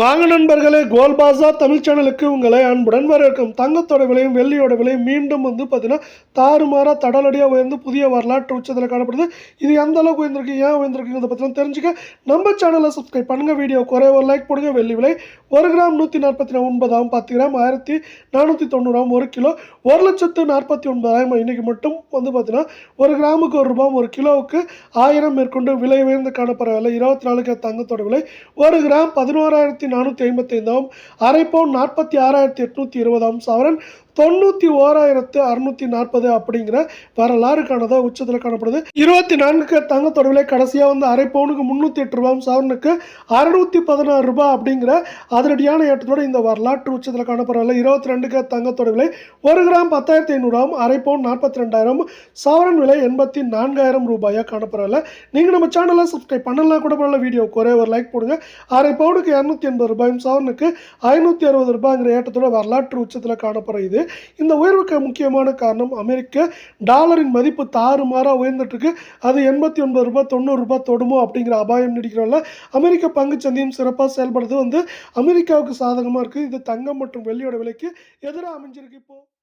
வாங்க நண்பர்களே கோல் பாசா தமிழ் சேனலுக்கு உங்களை அன்புடன் வரவேற்கும். தங்கத்தோட விலையும் வெள்ளியோட விலையும் மீண்டும் வந்து பார்த்தீங்கன்னா தாறுமாறாக தடலடியாக உயர்ந்து புதிய வரலாற்று உச்சத்தில் காணப்படுது. இது எந்த அளவுக்கு உயர்ந்திருக்கு ஏன் உயர்ந்திருக்குங்கிறத பற்றிலாம் தெரிஞ்சுக்க நம்ம சேனலை சப்ஸ்கிரைப் பண்ணுங்கள் வீடியோ குறை ஒரு லைக் போடுங்க. வெள்ளி விலை ஒரு கிராம் நூற்றி நாற்பத்தி ஒன்பதாம் பத்து கிராம் ஆயிரத்தி நானூற்றி தொண்ணூறாம் ஒரு கிலோ. ஒரு லட்சத்து நாற்பத்தி ஒன்பதாயிரம் இன்னைக்கு மட்டும் வந்து பார்த்தீங்கன்னா ஒரு கிராமுக்கு ஒரு ரூபாய் ஒரு கிலோவுக்கு ஆயிரம் மேற்கொண்டு விலை உயர்ந்து காணப்படுற விலை இருபத்தி நாலுக்கு தங்கத்தோட விலை ஒரு கிராம் பதினோராயிரத்தி நானூற்றி ஐம்பத்தைந்தாம் அரை பவுன் நாற்பத்தி ஆறாயிரத்தி எட்நூற்றி இருபதாம் சவரன் தொண்ணூற்றி ஓராயிரத்து அறுநூற்றி நாற்பது அப்படிங்கிற வரலாறு உச்சத்தில் காணப்படுது. இருபத்தி நான்குக்கு தங்கத்தோட விலை கடைசியாக வந்து அரை பவுனுக்கு முந்நூற்றி எட்டு ரூபாயும் சவரனுக்கு அறுநூற்றி பதினாறு ரூபாய் அப்படிங்கிற அதிரடியான ஏற்றத்தோட இந்த வரலாற்று உச்சத்தில் காணப்படுறதில்ல இருபத்தி ரெண்டுக்கு தங்கத்தோட விலை ஒரு கிராம் பத்தாயிரத்தி ஐநூறாம் அரை பவுன் நாற்பத்தி ரெண்டாயிரம் சவரன் விலை எண்பத்தி நான்காயிரம் ரூபாயாக காணப்படுறதில்ல நீங்கள் நம்ம சேனலை சப்ஸ்கிரைப் பண்ணலாம் கூட பண்ணல வீடியோ ஒரே ஒரு லைக் போடுங்க. அரை பவுனுக்கு இரநூத்தி எண்பது ரூபாயும் சவரனுக்கு ஐநூற்றி அறுபது ரூபாய்ங்கிற ஏற்றத்தோட வரலாற்று உச்சத்தில் காணப்படுற இது. இந்த உயர்வுக்கு முக்கியமான காரணம் அமெரிக்க டாலரின் மதிப்பு தாறுமாறாக உயர்ந்துட்டு இருக்கு அது எண்பத்தி ஒன்பது ரூபாய் தொண்ணூறு ரூபாய் தொடுமோ அப்படிங்கிற அபாயம் நீடிக்கிறோம்ல அமெரிக்க பங்குச் சந்தையும் சிறப்பாக செயல்படுறது வந்து அமெரிக்காவுக்கு சாதகமாக இருக்குது. இது தங்கம் மற்றும் வெள்ளியோட விலைக்கு எதிராக அமைஞ்சிருக்கு இப்போது